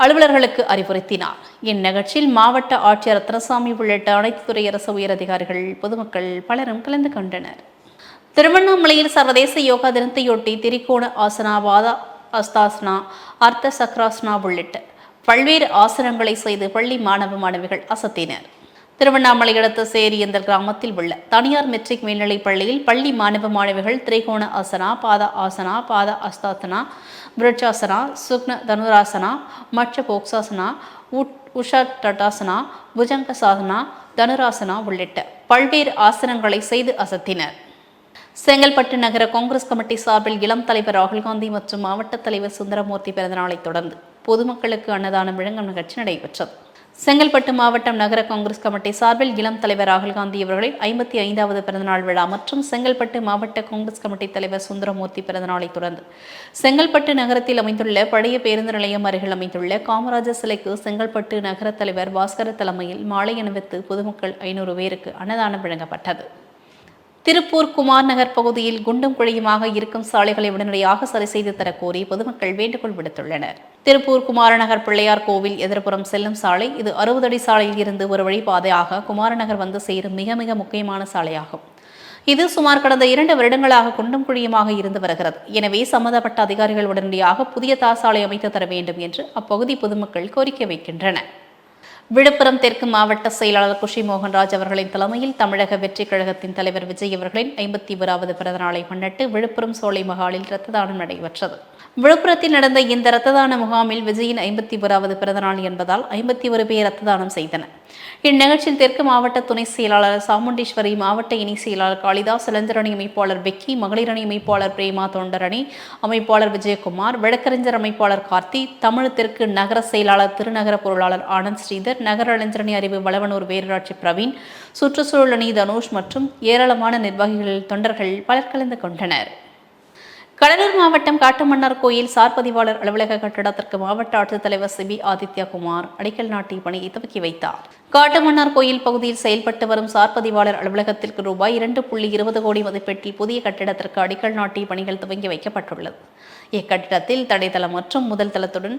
அலுவலர்களுக்கு அறிவுறுத்தினார். இந்நிகழ்ச்சியில் மாவட்ட ஆட்சியர் ரத்னசாமி உள்ளிட்ட அனைத்து துறை அரசு உயரதிகாரிகள் பொதுமக்கள் பலரும் கலந்து கொண்டனர். திருவண்ணாமலையில் சர்வதேச யோகா தினத்தையொட்டி திரிகோண ஆசனா வாதா அஸ்தாஸ்னா அர்த்த சக்ராஸ்னா உள்ளிட்ட பல்வேறு ஆசனங்களை செய்து பள்ளி மாணவ மாணவிகள் அசத்தினர். திருவண்ணாமலை அடுத்த என்ற கிராமத்தில் உள்ள தனியார் மெட்ரிக் மேல்நிலைப் பள்ளியில் பள்ளி மாணவ மாணவிகள் திரைகோண ஆசனா பாத ஆசனா பாத அஸ்தாசனா விருட்சாசனா சுக்ன தனுராசனா மற்ற போக்சாசனா உட் உஷா டட்டாசனா புஜங்க சாசனா தனுராசனா உள்ளிட்ட பல்வேறு ஆசனங்களை செய்து அசத்தினர். செங்கல்பட்டு நகர காங்கிரஸ் கமிட்டி சார்பில் இளம் தலைவர் ராகுல்காந்தி மற்றும் மாவட்ட தலைவர் சுந்தரமூர்த்தி பிறந்தநாளை தொடர்ந்து பொதுமக்களுக்கு அன்னதானம் வழங்கும் நிகழ்ச்சி நடைபெற்றது. செங்கல்பட்டு மாவட்டம் நகர காங்கிரஸ் கமிட்டி சார்பில் இளம் தலைவர் ராகுல் காந்தி அவர்களின் ஐம்பத்தி ஐந்தாவது பிறந்தநாள் விழா மற்றும் செங்கல்பட்டு மாவட்ட காங்கிரஸ் கமிட்டி தலைவர் சுந்தரமூர்த்தி பிறந்தநாளை தொடர்ந்து. செங்கல்பட்டு நகரத்தில் அமைந்துள்ள பழைய பேருந்து நிலையம் அருகில் அமைந்துள்ள காமராஜர் சிலைக்கு செங்கல்பட்டு நகர தலைவர் பாஸ்கர தலைமையில் மாலை அணிவித்து பொதுமக்கள் ஐநூறு பேருக்கு அன்னதானம் வழங்கப்பட்டது. திருப்பூர் குமார் நகர் பகுதியில் குண்டும் குழியுமாக இருக்கும் சாலைகளை உடனடியாக சரி செய்து தரக்கோரி கோரி பொதுமக்கள் வேண்டுகோள் விடுத்துள்ளனர். திருப்பூர் குமாரநகர் பிள்ளையார் கோவில் எதிர்ப்புறம் செல்லும் சாலை இது அறுபது அடி சாலையில் இருந்து ஒரு வழிபாதையாக குமாரநகர் வந்து சேரும் மிக மிக முக்கியமான சாலையாகும். இது சுமார் கடந்த இரண்டு வருடங்களாக குண்டும் குழியுமாக இருந்து வருகிறது. எனவே சம்பந்தப்பட்ட அதிகாரிகள் உடனடியாக புதிய தார் சாலை அமைத்து தர வேண்டும் என்று அப்பகுதி பொதுமக்கள் கோரிக்கை வைக்கின்றனர். விழுப்புரம் தெற்கு மாவட்ட செயலாளர் குஷி மோகன்ராஜ் அவர்களின் தலைமையில் தமிழக வெற்றிக் கழகத்தின் தலைவர் விஜய் அவர்களின் ஐம்பத்தி ஓராவது பிறந்த நாளை முன்னிட்டு விழுப்புரம் சோலை மகாலில் இரத்த தானம் நடைபெற்றது. விழுப்புரத்தில் நடந்த இந்த இரத்த தான முகாமில் விஜயின் ஐம்பத்தி ஓராவது பிறந்தநாள் என்பதால் ஐம்பத்தி ஒரு பேர் இரத்த தானம் செய்தனர். இந்நிகழ்ச்சியில் தெற்கு மாவட்ட துணை செயலாளர் சாமுண்டீஸ்வரி மாவட்ட இணை செயலாளர் காளிதாஸ் இளைஞரணி அமைப்பாளர் பெக்கி மகளிர் அணி அமைப்பாளர் பிரேமா தொண்டரணி அமைப்பாளர் விஜயகுமார் வழக்கறிஞர் அமைப்பாளர் கார்த்தி தமிழ் தெற்கு நகர செயலாளர் திருநகர பொருளாளர் ஆனந்த் ஸ்ரீதர் நகர இளைஞரணி அறிவு வளவனூர் பேரூராட்சி பிரவீன் சுற்றுச்சூழல் அணி தனுஷ் மற்றும் ஏராளமான நிர்வாகிகள் தொண்டர்கள் பலர் கலந்து கொண்டனர். கடலூர் மாவட்டம் காட்டுமன்னார் கோயில் சார் பதிவாளர் அலுவலக கட்டடத்திற்கு மாவட்ட ஆட்சித்தலைவர் சிபி ஆதித்யா குமார் அடிக்கல் நாட்டி பணியை துவக்கி வைத்தார். காட்டுமன்னார் கோயில் பகுதியில் செயல்பட்டு வரும் சார் பதிவாளர் அலுவலகத்திற்கு ரூபாய் இரண்டு புள்ளி இருபது கோடி மதிப்பீட்டில் புதிய கட்டிடத்திற்கு அடிக்கல் நாட்டி பணிகள் துவங்கி வைக்கப்பட்டுள்ளது. இக்கட்டிடத்தில் தடைத்தளம் மற்றும் முதல் தளத்துடன்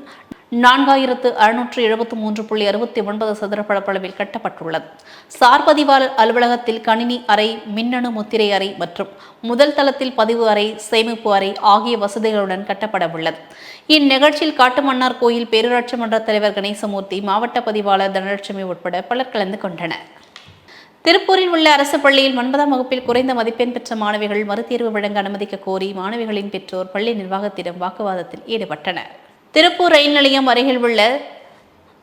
நான்காயிரத்து அறுநூற்று எழுபத்து மூன்று புள்ளி அறுபத்தி ஒன்பது சதுர பரப்பளவில் கட்டப்பட்டுள்ளது. சார் பதிவாளர் அலுவலகத்தில் கணினி அறை மின்னணு முத்திரை அறை மற்றும் முதல் தளத்தில் பதிவு அறை சேமிப்பு அறை ஆகிய வசதிகளுடன் கட்டப்பட உள்ளது இந்நிகழ்ச்சியில் காட்டுமன்னார் கோயில் பேரூராட்சி மன்ற தலைவர் கணேசமூர்த்தி மாவட்ட பதிவாளர் தனலட்சுமி உட்பட பலர் கலந்து கொண்டனர். திருப்பூரில் உள்ள அரசு பள்ளியில் ஒன்பதாம் வகுப்பில் குறைந்த மதிப்பெண் பெற்ற மாணவிகள் மறுதேர்வு வழங்க அனுமதிக்க கோரி மாணவிகளின் பெற்றோர் பள்ளி நிர்வாகத்திடம் வாக்குவாதத்தில் ஈடுபட்டனர். திருப்பூர் ரயில் நிலையம் அருகில் உள்ள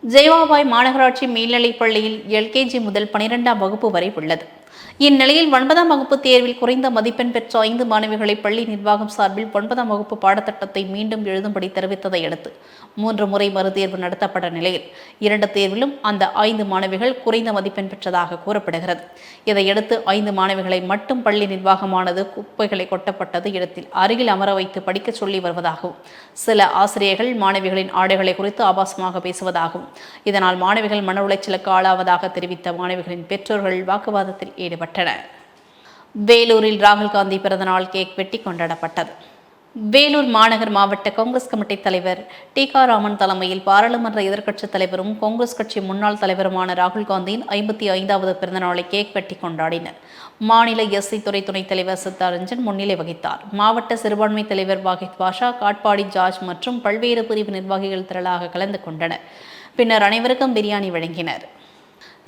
ஜெயவாபாய் மாநகராட்சி மேல்நிலைப் பள்ளியில் எல்கேஜி முதல் பனிரெண்டாம் வகுப்பு வரை உள்ளது. இந்நிலையில் ஒன்பதாம் வகுப்பு தேர்வில் குறைந்த மதிப்பெண் பெற்ற ஐந்து மாணவிகளை பள்ளி நிர்வாகம் சார்பில் ஒன்பதாம் வகுப்பு பாடத்திட்டத்தை மீண்டும் எழுதும்படி தெரிவித்ததை அடுத்து மூன்று முறை மறுதேர்வு நடத்தப்பட்ட நிலையில் இரண்டு தேர்விலும் அந்த ஐந்து மாணவிகள் குறைந்த மதிப்பெண் பெற்றதாக கூறப்படுகிறது. இதையடுத்து ஐந்து மாணவிகளை மட்டும் பள்ளி நிர்வாகமானது குப்பைகளை கொட்டப்பட்டது இடத்தில் அருகில் அமர வைத்து படிக்கச் சொல்லி வருவதாகவும் சில ஆசிரியர்கள் மாணவிகளின் ஆடைகளை குறித்து ஆபாசமாக பேசுவதாகவும் இதனால் மாணவிகள் மன உளைச்சலுக்கு ஆளாவதாக தெரிவித்த மாணவிகளின் பெற்றோர்கள் வாக்குவாதத்தில் ஈடுபட்டனர். வேலூரில் ராகுல் காந்தி பிறந்தநாள் கேக் வெட்டி கொண்டாடப்பட்டது. வேலூர் மாநகர் மாவட்ட காங்கிரஸ் கமிட்டி தலைவர் டிகாராமன் தலைமையில் பாராளுமன்ற எதிர்க்கட்சித் தலைவரும் காங்கிரஸ் கட்சி முன்னாள் தலைவருமான ராகுல் காந்தியின் ஐம்பத்தி ஐந்தாவது பிறந்தநாளை கேக் வெட்டி கொண்டாடினர். மாநில எஸ்சி துறை துணைத் தலைவர் சித்தாரஞ்சன் முன்னிலை வகித்தார். மாவட்ட சிறுபான்மை தலைவர் வாகித் பாஷா காட்பாடி ஜார்ஜ் மற்றும் பல்வேறு பிரிவு நிர்வாகிகள் திரளாக கலந்து கொண்டனர். பின்னர் அனைவருக்கும் பிரியாணி வழங்கினர்.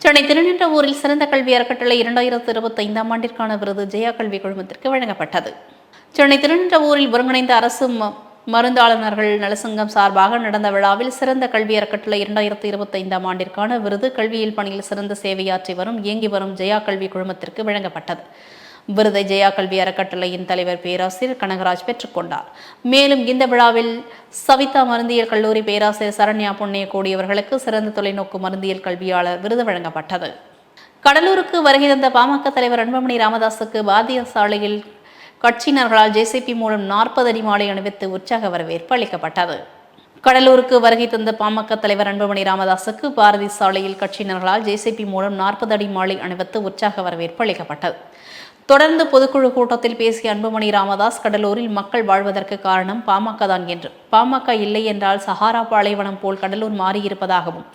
சென்னை திருநின்றவூரில் சிறந்த கல்வி அறக்கட்டளை இரண்டாயிரத்து இருபத்தி ஐந்தாம் ஆண்டிற்கான விருது ஜெயா கல்வி குழுமத்திற்கு வழங்கப்பட்டது. சென்னை திருநின்றவூரில் ஒருங்கிணைந்த அரசு ம- மருந்தாளுநர்கள் நலசங்கம் சார்பாக நடந்த விழாவில் சிறந்த கல்வி அறக்கட்டளை இரண்டாயிரத்தி இருபத்தி ஐந்தாம் ஆண்டிற்கான விருது கல்வியில் பணியில் சிறந்த சேவையாற்றி வரும் இயங்கி வரும் ஜெயா கல்வி குழுமத்திற்கு வழங்கப்பட்டது. விருதை ஜெயா கல்வி அறக்கட்டளையின் தலைவர் பேராசிரியர் கனகராஜ் பெற்றுக்கொண்டார் மேலும் இந்த விழாவில் சவிதா மருந்தியல் கல்லூரி பேராசிரியர் சரண்யா பொன்னைய கூடியவர்களுக்கு சிறந்த தொலைநோக்கு மருந்தியல் கல்வியாளர் விருது வழங்கப்பட்டது. கடலூருக்கு வருகை தந்த பாமக தலைவர் அன்புமணி ராமதாஸுக்கு பாரதிய சாலையில் கட்சியினர்களால் ஜேசிபி மூலம் நாற்பது அடி மாலை அணிவித்து உற்சாக வரவேற்பு அளிக்கப்பட்டது. கடலூருக்கு வருகை தந்த பாமக தலைவர் அன்புமணி ராமதாஸுக்கு பாரதி சாலையில் கட்சியினர்களால் ஜேசிபி மூலம் நாற்பது அடி மாலை அணிவித்து உற்சாக வரவேற்பு அளிக்கப்பட்டது. தொடர்ந்து பொதுக்குழு கூட்டத்தில் பேசிய அன்புமணி ராமதாஸ் கடலூரில் மக்கள் வாழ்வதற்கு காரணம் பாமக தான் என்று. பாமக இல்லை என்றால் சஹாரா பாலைவனம் போல் கடலூர் மாறியிருப்பதாகவும்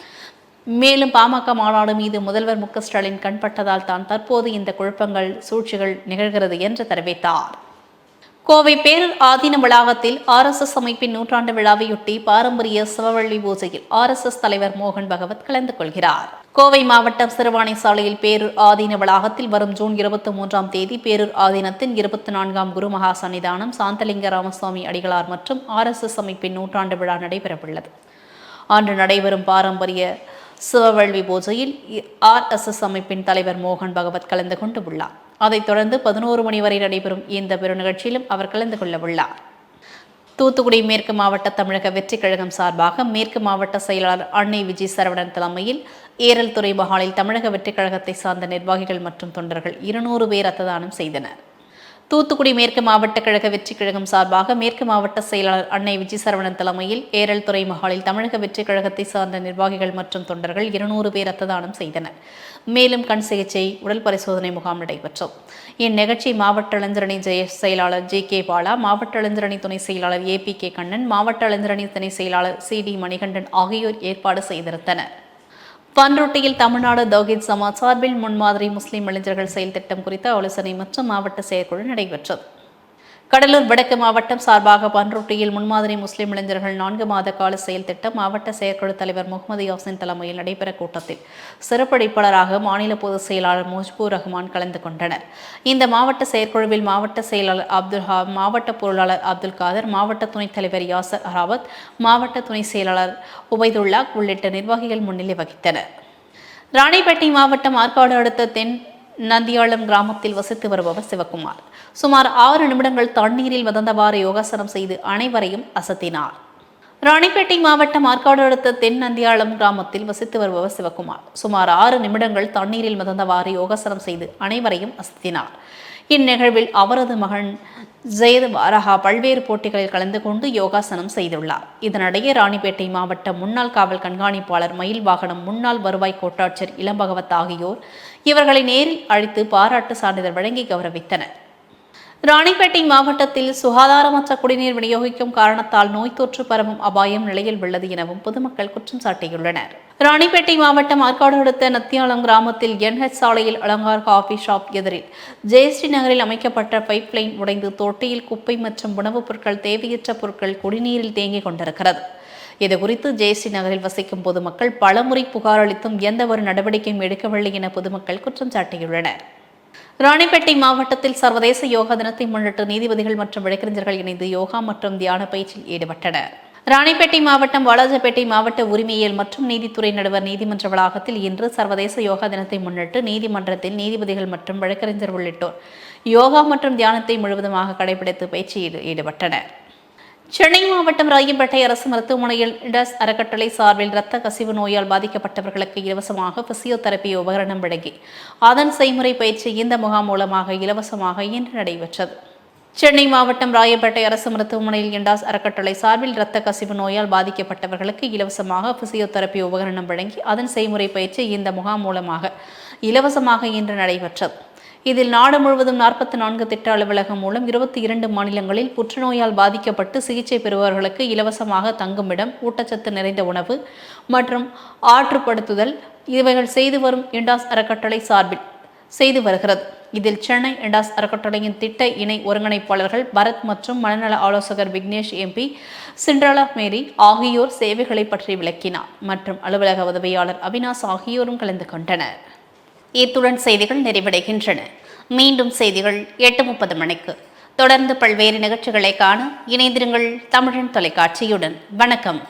மேலும் பாமக மாநாடு மீது முதல்வர் மு ஸ்டாலின் கண்பட்டதால் தான் தற்போது இந்த குழப்பங்கள் சூழ்ச்சிகள் நிகழ்கிறது என்று தெரிவித்தார். கோவை பேரூர் ஆதீன வளாகத்தில் ஆர்எஸ்எஸ் அமைப்பின் நூற்றாண்டு விழாவையொட்டி பாரம்பரிய சிவவள்ளி பூஜையில் ஆர்எஸ்எஸ் தலைவர் மோகன் பகவத் கலந்து கொள்கிறார். கோவை மாவட்டம் சிறுவாணி சாலையில் பேரூர் ஆதீன வளாகத்தில் வரும் ஜூன் இருபத்தி மூன்றாம் தேதி பேரூர் ஆதீனத்தின் இருபத்தி நான்காம் குருமகா சன்னிதானம் சாந்தலிங்க ராமசுவாமி அடிகளார் மற்றும் ஆர்எஸ்எஸ் அமைப்பின் நூற்றாண்டு விழா நடைபெறவுள்ளது. அன்று நடைபெறும் பாரம்பரிய சிவவழ்வி பூஜையில் ஆர்எஸ்எஸ் அமைப்பின் தலைவர் மோகன் பகவத் கலந்து கொண்டு உள்ளார். அதைத் தொடர்ந்து பதினோரு மணி வரை நடைபெறும் இந்த பெரு நிகழ்ச்சியிலும் அவர் கலந்து கொள்ள உள்ளார். தூத்துக்குடி மேற்கு மாவட்ட தமிழக வெற்றிக் கழகம் சார்பாக மேற்கு மாவட்ட செயலாளர் அன்னை விஜய் சரவணன் தலைமையில் ஏரல் துறை மகாலில் தமிழக வெற்றிக் கழகத்தை சார்ந்த நிர்வாகிகள் மற்றும் தொண்டர்கள் இருநூறு பேர் ரத்ததானம் செய்தனர். தூத்துக்குடி மேற்கு மாவட்ட கழக வெற்றி கழகம் சார்பாக மேற்கு மாவட்ட செயலாளர் அன்னை விஜய் சரவணன் தலைமையில் ஏரல் துறை மகாலில் தமிழக வெற்றி கழகத்தை சார்ந்த நிர்வாகிகள் மற்றும் தொண்டர்கள் இருநூறு பேர் ரத்த தானம் செய்தனர். மேலும் கண் சிகிச்சை உடல் பரிசோதனை முகாம் நடைபெற்றது. இந்நிகழ்ச்சி மாவட்ட இளைஞரணி ஜெய செயலாளர் ஜே கே பாலா மாவட்ட இளைஞரணி துணை செயலாளர் ஏ பி கே கண்ணன் மாவட்ட இளைஞரணி துணை செயலாளர் சி டி மணிகண்டன் ஆகியோர் ஏற்பாடு செய்திருந்தனர். பன்ருட்டியில் தமிழ்நாடு தௌஹீத் சமாஜ் சார்பில் முன்மாதிரி முஸ்லிம் இளைஞர்கள் செயல் திட்டம் குறித்த ஆலோசனை மற்றும் மாவட்ட செயற்குழு நடைபெற்றது. கடலூர் வடக்கு மாவட்டம் சார்பாக பன்ருட்டியில் முன்மாதிரி முஸ்லிம் இளைஞர்கள் நான்கு மாத கால செயல் திட்டம் மாவட்ட செயற்குழு தலைவர் முகமது யாசின் தலைமையில் நடைபெற கூட்டத்தில் சிறப்படைப்பாளராக மாநில பொதுச் செயலாளர் முஜ்பூர் ரஹ்மான் கலந்து கொண்டனர். இந்த மாவட்ட செயற்குழுவில் மாவட்ட செயலாளர் அப்துல் ஹா மாவட்ட பொருளாளர் அப்துல் காதர் மாவட்ட துணைத் தலைவர் யாசர் அராவத் மாவட்ட துணை செயலாளர் உபைதுல்லா உள்ளிட்ட நிர்வாகிகள் முன்னிலை வகித்தனர். ராணிப்பேட்டை மாவட்டம் ஆற்காடு அடுத்த தென் நந்தியாளம் கிராமத்தில் வசித்து வருபவர் சிவகுமார். சுமார் ஆறு நிமிடங்கள் தண்ணீரில் மிதந்தவாறு யோகாசனம் செய்து அனைவரையும் அசத்தினார். ராணிப்பேட்டை மாவட்டம் ஆற்காடு அடுத்த தென் நந்தியாளம் கிராமத்தில் வசித்து வருபவர் சிவகுமார். சுமார் ஆறு நிமிடங்கள் தண்ணீரில் மிதந்தவாறு யோகாசனம் செய்து அனைவரையும் அசத்தினார். இந்நிகழ்வில் அவரது மகன் ஜெயத் வாரஹா பல்வேறு போட்டிகளில் கலந்து கொண்டு யோகாசனம் செய்துள்ளார். இதனிடையே ராணிப்பேட்டை மாவட்ட முன்னாள் காவல் கண்காணிப்பாளர் மயில் வாகனம் முன்னாள் வருவாய் கோட்டாட்சியர் இளம்பகவத் ஆகியோர் இவர்களை நேரில் அழைத்து பாராட்டு சான்றிதழ் வழங்கி கௌரவித்தனர். ராணிப்பேட்டை மாவட்டத்தில் சுகாதாரமற்ற குடிநீர் விநியோகிக்கும் காரணத்தால் நோய் தொற்று பரவும் அபாயம் நிலையில் உள்ளது எனவும் பொதுமக்கள் குற்றம் சாட்டியுள்ளனர். ராணிப்பேட்டை மாவட்டம் ஆற்காடு அடுத்த நத்தியாலம் கிராமத்தில் என்ஹெச் சாலையில் அலங்கார் காஃபி ஷாப் எதிரில் ஜெயஸ்ரீ நகரில் அமைக்கப்பட்ட பைப் லைன் உடைந்து தொட்டியில் குப்பை மற்றும் உணவுப் பொருட்கள் தேவையற்ற பொருட்கள் குடிநீரில் தேங்கிக் கொண்டிருக்கிறது. இதுகுறித்து ஜேசி நகரில் வசிக்கும் பொதுமக்கள் பலமுறை புகார் அளித்தும் எந்த ஒரு நடவடிக்கையும் எடுக்கவில்லை என பொதுமக்கள் குற்றம் சாட்டியுள்ளனர். ராணிப்பேட்டை மாவட்டத்தில் சர்வதேச யோகா தினத்தை முன்னிட்டு நீதிபதிகள் மற்றும் வழக்கறிஞர்கள் இணைந்து யோகா மற்றும் தியான பயிற்சியில் ஈடுபட்டனர். ராணிப்பேட்டை மாவட்டம் வாலாஜப்பேட்டை மாவட்ட உரிமையியல் மற்றும் நீதித்துறை நடுவர் நீதிமன்ற வளாகத்தில் இன்று சர்வதேச யோகா தினத்தை முன்னிட்டு நீதிமன்றத்தில் நீதிபதிகள் மற்றும் வழக்கறிஞர் உள்ளிட்டோர் யோகா மற்றும் தியானத்தை முழுவதுமாக கடைபிடித்து பயிற்சியில் ஈடுபட்டனர். சென்னை மாவட்டம் ராயம்பேட்டை அரசு மருத்துவமனையில் இடஸ் அறக்கட்டளை சார்பில் இரத்த கசிவு நோயால் பாதிக்கப்பட்டவர்களுக்கு இலவசமாக பிசியோதெரபி உபகரணம் வழங்கி அதன் செய்முறை பயிற்சி இந்த முகாம் மூலமாக இலவசமாக இன்று நடைபெற்றது. சென்னை மாவட்டம் ராயப்பேட்டை அரசு மருத்துவமனையில் இண்டாஸ் அறக்கட்டளை சார்பில் இரத்த கசிவு நோயால் பாதிக்கப்பட்டவர்களுக்கு இலவசமாக பிசியோதெரபி உபகரணம் வழங்கி அதன் செய்முறை பயிற்சி இந்த முகாம் மூலமாக இலவசமாக இன்று நடைபெற்றது. இதில் நாடு முழுவதும் நாற்பத்தி நான்கு திட்ட அலுவலகம் மூலம் இருபத்தி இரண்டு மாநிலங்களில் புற்றுநோயால் பாதிக்கப்பட்டு சிகிச்சை பெறுபவர்களுக்கு இலவசமாக தங்குமிடம் ஊட்டச்சத்து நிறைந்த உணவு மற்றும் ஆற்றுப்படுத்துதல் இவைகள் செய்து வரும் இண்டாஸ் அறக்கட்டளை சார்பில் செய்து வருகிறது. இதில் சென்னை இண்டாஸ் அறக்கட்டளையின் திட்ட இணை ஒருங்கிணைப்பாளர்கள் பரத் மற்றும் மனநல ஆலோசகர் விக்னேஷ் எம்பி சிண்ட்ரலா மேரி ஆகியோர் சேவைகளை பற்றி விளக்கினார். மற்றும் அலுவலக உதவியாளர் அவினாஸ் ஆகியோரும் கலந்து கொண்டனர். இத்துடன் செய்திகள் நிறைவடைகின்றன. மீண்டும் செய்திகள் எட்டு முப்பது மணிக்கு. தொடர்ந்து பல்வேறு நிகழ்ச்சிகளை காண இணைந்திருங்கள் தமிழன் தொலைக்காட்சியுடன். வணக்கம்.